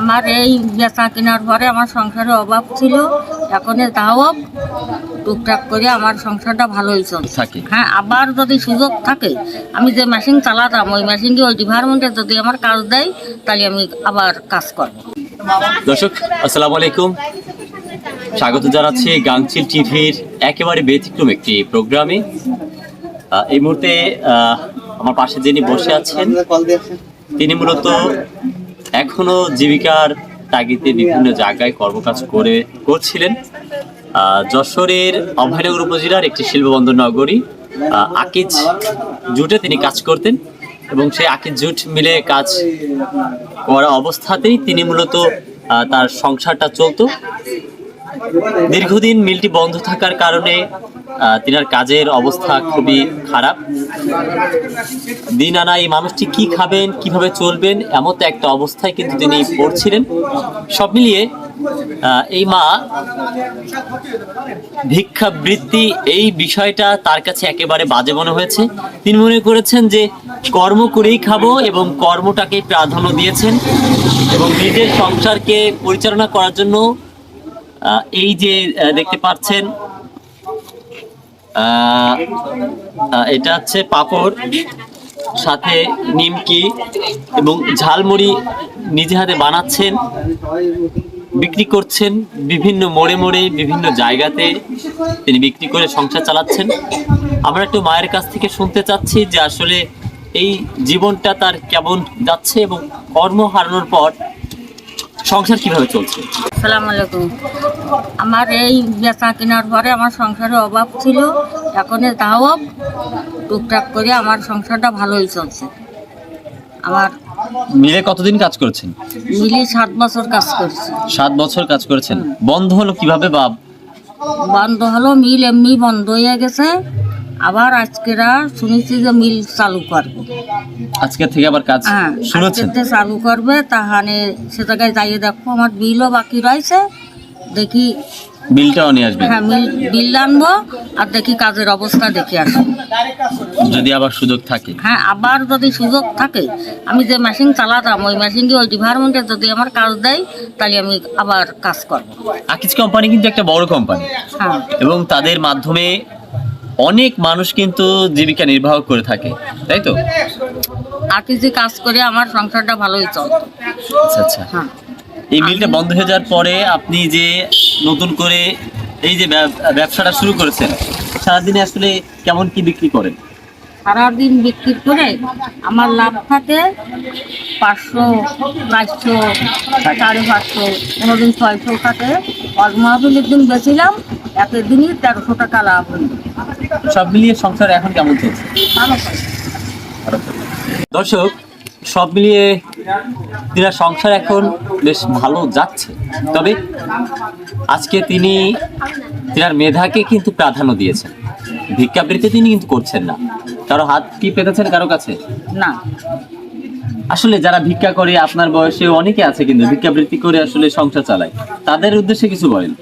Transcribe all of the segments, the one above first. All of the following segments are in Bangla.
আমার এই বেচা কেনার পরে আমার সংসারে অভাব ছিল এখন তাও টুকটাক করে আমার সংসারটা ভালোই চলছে হ্যাঁ আবার যদি সুযোগ থাকে আমি যে মেশিন চালাতাম ওই মেশিনটি ওই ডিপার্টমেন্টে যদি আমার কাজ দেয় তাহলে আমি আবার কাজ করব। দর্শক আসসালামু আলাইকুম। স্বাগত জানাচ্ছি গাংচিল টিভির একেবারে ব্যতিক্রম একটি প্রোগ্রামে। এই মুহূর্তে আমার পাশে যিনি বসে আছেন তিনি মূলত এখনও জীবিকার তাগিদে বিভিন্ন জায়গায় কর্মকাজ করে করছিলেন। যশোরের অভয়নগর উপজেলার একটি শিল্পবন্দর নগরী আকিজ জুটে তিনি কাজ করতেন এবং সেই আকিজ জুট মিলে কাজ করা অবস্থাতেই তিনি মূলত তার সংসারটা চলতো। দীর্ঘদিন মিলটি বন্ধ থাকার কারণে তিনার কাজের অবস্থা খুবই খারাপ। দিন আনা এই মানুষটি কি খাবেন, কীভাবে চলবেন এমন তো একটা অবস্থায় কিন্তু তিনি পড়ছিলেন। সব মিলিয়ে এই মা ভিক্ষাবৃত্তি, এই বিষয়টা তার কাছে একেবারে বাজে মনে হয়েছে। তিনি মনে করেছেন যে কর্ম করেই খাব এবং কর্মটাকে প্রাধান্য দিয়েছেন এবং নিজের সংসারকে পরিচালনা করার জন্য এই যে দেখতে পাচ্ছেন এটা হচ্ছে পাপড়, সাথে নিমকি এবং ঝালমুড়ি নিজে হাতে বানাচ্ছেন, বিক্রি করছেন বিভিন্ন মোড়ে মোড়ে, বিভিন্ন জায়গাতে তিনি বিক্রি করে সংসার চালাচ্ছেন। আমরা একটু মায়ের কাছ থেকে শুনতে চাচ্ছি যে আসলে এই জীবনটা তার কেমন যাচ্ছে এবং কর্ম হারানোর পর সংসার কীভাবে চলছে? আসসালামু আলাইকুম। আমার এই বেচা কেনার পরে আমার সংসারে অভাব ছিল। এখন তাও টুকটাক করে আমার সংসারটা ভালোই চলছে। আমার মিলে কতদিন কাজ করেছেন? মিলে সাত বছর কাজ করছি। সাত বছর কাজ করেছেন। বন্ধ হলো কীভাবে বা বন্ধ হলো মিল এমনি বন্ধ হয়ে গেছে। আবার আজকেরা শুনেছি যে মিল চালু করবে। আজকে থেকে আবার কাজ হ্যাঁ শুনেছেন? চালু করবে তাহলে সে জায়গায় যাইয়ে দেখো আমার বিলও বাকি রয়েছে দেখি বিলটাও নিয়ে আসবে হ্যাঁ বিল আনব আর দেখি কাজের অবস্থা দেখে আসব। যদি আবার সুযোগ থাকে। হ্যাঁ আবার যদি সুযোগ থাকে আমি যে মেশিন চালাতাম ওই মেশিনটি ওই ডিপার্টমেন্টে যদি আমার কাজ দেয় তাহলে আমি আবার কাজ করব। আকিজ কোম্পানি কিন্তু একটা বড় কোম্পানি হ্যাঁ। এবং তাদের মাধ্যমে অনেক মানুষ কিন্তু জীবিকা নির্বাহ করে থাকে তাই তো? আর কিছু কাজ করে আমার সংসারটা ভালোই চলতো আচ্ছা আচ্ছা। হ্যাঁ। এই মিলটা বন্ধ হয়ে যাওয়ার পরে আপনি যে নতুন করে এই যে ব্যবসাটা শুরু করেছেন সারাদিনে আসলে কেমন কি বিক্রি করেন? সারাদিন বিক্রি করে আমার লাভ থাকে পাঁচশো চারশো সাড়ে পাঁচশো কোনোদিন ছয়শো থাকে অল মাহফিলের দিন বেছিলাম একের দিনই তেরোশো টাকা লাভ হইল সব মিলিয়ে সংসার এখন কেমন চলছে? ভালো। দর্শক সব মিলিয়ে তিনার সংসার এখন বেশ ভালো যাচ্ছে। তবে আজকে তিনি তিনার মেধাকে কিন্তু প্রাধান্য দিয়েছেন। ভিক্ষাবৃত্তি তিনি কিন্তু করছেন না। কারও হাত কি পেতেছেন কারও কাছে? না। আসলে যারা ভিক্ষা করে আপনার বয়সে অনেকে আছে কিন্তু ভিক্ষাবৃত্তি করে আসলে সংসার চালায়। তাদের উদ্দেশ্যে কিছু বলেন।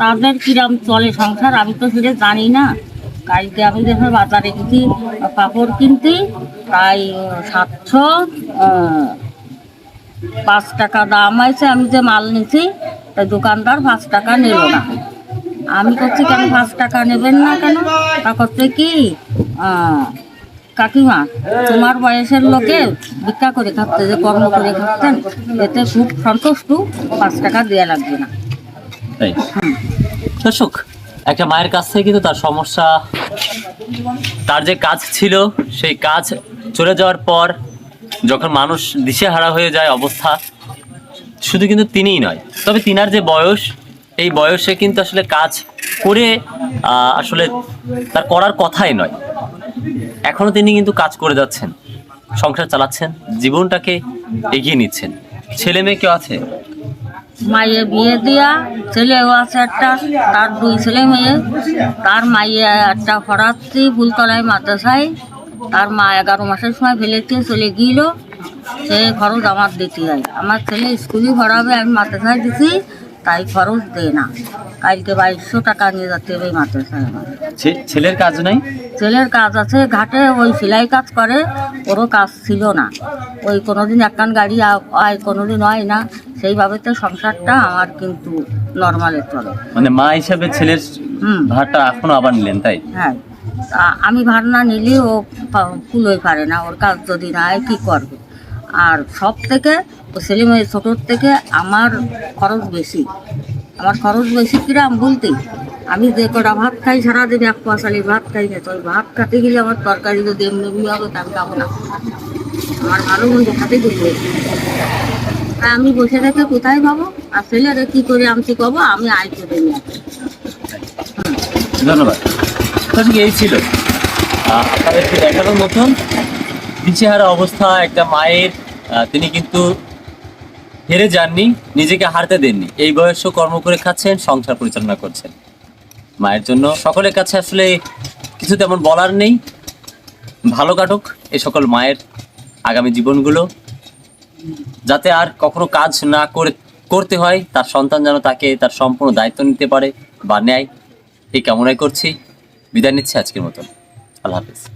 তাদের কিরাম চলে সংসার আমি তো সেটা জানি না। কালকে আমি যখন বাজারে গেছি কাপড় কিনতে প্রায় সাতশো পাঁচ টাকা দাম হয়েছে আমি যে মাল নিছি তাই দোকানদার পাঁচ টাকা নিল না। আমি করছি কেন পাঁচ টাকা নেবেন না কেন? তা করছে কি কাকিমা তোমার বয়সের লোকে ভিক্ষা করে খাচ্ছে যে কর্ম করে খাচ্ছেন এতে খুব সন্তুষ্ট পাঁচ টাকা দেওয়া লাগবে না। দর্শক একটা মায়ের কাছ থেকে কিন্তু তার সমস্যা, তার যে কাজ ছিল, সেই কাজ চলে যাওয়ার পর যখন মানুষ দিশেহারা হয়ে যায় অবস্থা, শুধু কিন্তু তিনিই নয়, তবে তিনার যে বয়স, এই বয়সে কিন্তু আসলে কাজ করে আসলে তার করার কথাই নয়। এখনও তিনি কিন্তু কাজ করে যাচ্ছেন, সংসার চালাচ্ছেন, জীবনটাকে এগিয়ে নিচ্ছেন। ছেলে মেয়ে কেউ আছে? মাইয়ে বিয়ে দিয়া ছেলেও আছে একটা, তার দুই ছেলে মেয়ে। তার মাইয়ে একটা পড়াচ্ছি ফুলতলায় মাদ্রাসায়। তার মা এগারো মাসের সময় ফেলেতে চলে গিয়েছিল সে খরচ আমার দিতে হয়। আমার ছেলে স্কুলে ভরাবে, আমি মাদ্রাসায় দিছি। তাই খরচ দেয় না। কালকে বাইশশো টাকা নিয়ে যাচ্ছে হবে এই মাদ্রাসায় আমার। ছেলের কাজ নাই? ছেলের কাজ আছে ঘাটে ওই সেলাই কাজ করে ওরও কাজ ছিল না। ওই কোনোদিন একখান গাড়ি আ- হয় কোনোদিন হয় না। সেইভাবে তো সংসারটা আমার কিন্তু নর্মালে চলে। মানে মা হিসাবে ছেলের ভাড়াটা এখনও আবার নিলেন তাই? হ্যাঁ। আমি ভার না নিলে ও কুলোই পারে না। ওর কাজ যদি না হয় কী করবে? আর সব থেকে ছেলে মেয়ে ছোটোর থেকে আমার খরচ বেশি। আমার খরচ বেশি কিরাম বলতে আমি যে কটা ভাত খাই, সারাদিন এক পয়সালি ভাত খাই না, তো ওই ভাত খাতে গেলে আমার তরকারি যদি এমনি হবে, তা আমি খাব না। আমার ভালো মন্দ খাতে দিতে তা আমি বসে থেকে কোথায় পাবো আর ছেলেরা কী করে আমি কবো আমি আয় করে নিয়ে ধন্যবাদ। এই ছিল। আপনাদেরকে দেখানোর মতন। দিশেহারা অবস্থা, একটা মায়ের তিনি কিন্তু হেরে যাননি, নিজেকে হারতে দেননি। এই বয়সও কর্ম করে খাচ্ছেন, সংসার পরিচালনা করছেন। মায়ের জন্য সকলের কাছে আসলে কিছু তেমন বলার নেই। ভালো কাটুক এই সকল মায়ের আগামী জীবনগুলো। যাতে আর কখনো কাজ না করে, করতে হয়, তার সন্তান যেন তাকে তার সম্পূর্ণ দায়িত্ব নিতে পারে বা নেয়। এই কামনাই করছি। বিদায় নিচ্ছি আজকের মতন। আল্লাহ হাফিজ।